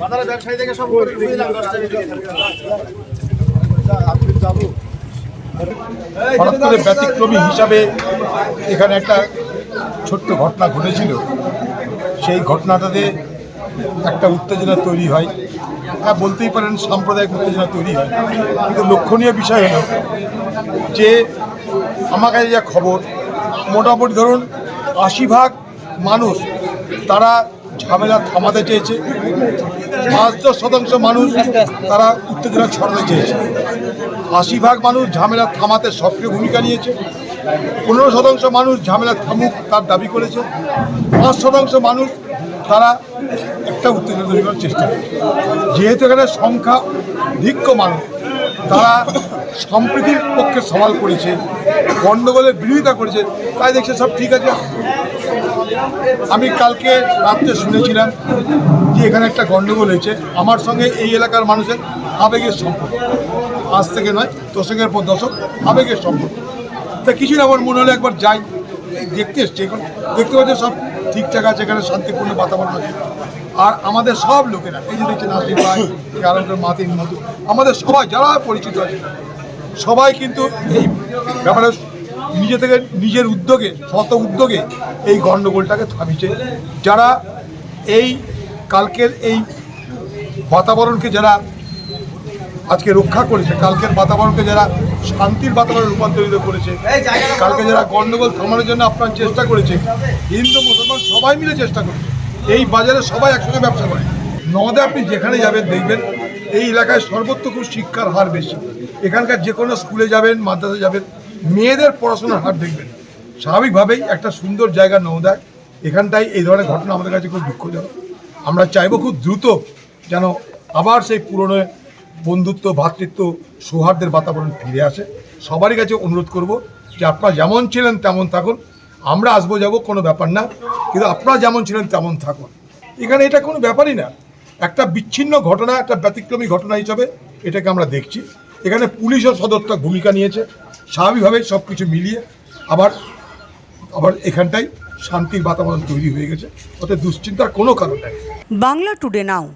বাজারে ব্যবসায়ী থেকে সব। হঠাৎ করে ব্যতিক্রমী হিসাবে এখানে একটা ছোট্ট ঘটনা ঘটেছিল। সেই ঘটনাটাতে একটা উত্তেজনা তৈরি হয়। হ্যাঁ বলতেই পারেন সাম্প্রদায়িক উত্তেজনা তৈরি হয়। কিন্তু লক্ষণীয় বিষয় হলো যে আমার কাছে যা খবর মোটামুটি ধরুন আশি ভাগ মানুষ তারা ঝামেলা থামাতে চেয়েছে। পাঁচ দশ শতাংশ মানুষ তারা উত্তেজনা ছড়াতে চেয়েছে। আশি ভাগ মানুষ ঝামেলা থামাতে সক্রিয় ভূমিকা নিয়েছে। পনেরো শতাংশ মানুষ ঝামেলা থামুক তার দাবি করেছে। পাঁচ শতাংশ মানুষ তারা একটা উত্তেজনা তৈরি করার চেষ্টা করে যেহেতু এখানে সংখ্যা ধিক্য মানুষ, তারা সম্প্রীতির পক্ষে সওয়াল করেছে, গণ্ডগোলের বিরোধিতা করেছে, তাই দেখছে সব ঠিক আছে। আমি কালকে রাত্রে শুনেছিলাম যে এখানে একটা গণ্ডগোল হয়েছে। আমার সঙ্গে এই এলাকার মানুষের আবেগের সম্পর্ক। আজ থেকে নয়, দশকের পর দশক, আবেগের সম্পর্ক। তা কিছুই না আমার মনে হলো একবার যাই, দেখতে এসছি। এখন দেখতে পাচ্ছি সব ঠিকঠাক আছে, এখানে শান্তিপূর্ণ বাতাবরণ আছে। আর আমাদের সব লোকেরা, এই যে দেখছেন নাসির ভাই মধু আমাদের সবাই, যারা পরিচিত আছে, সবাই কিন্তু এই ব্যাপারে নিজে থেকে নিজের উদ্যোগে শত উদ্যোগে এই গণ্ডগোলটাকে থামিয়েছে। যারা এই কালকের এই বাতাবরণকে যারা আজকে রক্ষা করেছে কালকের বাতাবরণকে যারা শান্তির বাতাবরণ রূপান্তরিত করেছে কালকে যারা গণ্ডগোল থামানোর জন্য আপনার চেষ্টা করেছে হিন্দু মুসলমান সবাই মিলে চেষ্টা করেছে। এই বাজারে সবাই একসঙ্গে ব্যবসা করে। নদে আপনি যেখানে যাবেন দেখবেন এই এলাকায় সর্বত্র খুব শিক্ষার হার বেশি। এখানকার যে কোনো স্কুলে যাবেন মাদ্রাসা যাবেন মেয়েদের পড়াশোনার হার দেখবেন। স্বাভাবিকভাবেই একটা সুন্দর জায়গা নওদায় এখানটাই এই ধরনের ঘটনা আমাদের কাছে খুব দুঃখজনক। আমরা চাইব খুব দ্রুত যেন আবার সেই পুরনো বন্ধুত্ব, ভ্রাতৃত্ব সৌহার্দ্যের বাতাবরণ ফিরে আসে। সবারই কাছে অনুরোধ করব যে আপনারা যেমন ছিলেন তেমন থাকুন। আমরা আসব যাব কোনো ব্যাপার না, কিন্তু আপনারা যেমন ছিলেন তেমন থাকুন। এখানে এটা কোনো ব্যাপারই না। একটা বিচ্ছিন্ন ঘটনা, একটা ব্যতিক্রমী ঘটনা হিসাবে এটাকে আমরা দেখছি। এখানে পুলিশও সদর্থক ভূমিকা নিয়েছে। স্বাভাবিকভাবেই সব কিছু মিলিয়ে আবার আবার এখানটাই শান্তির বাতাবরণ তৈরি হয়ে গেছে। অর্থাৎ দুশ্চিন্তার কোনো কারণ নেই। Bangla today now.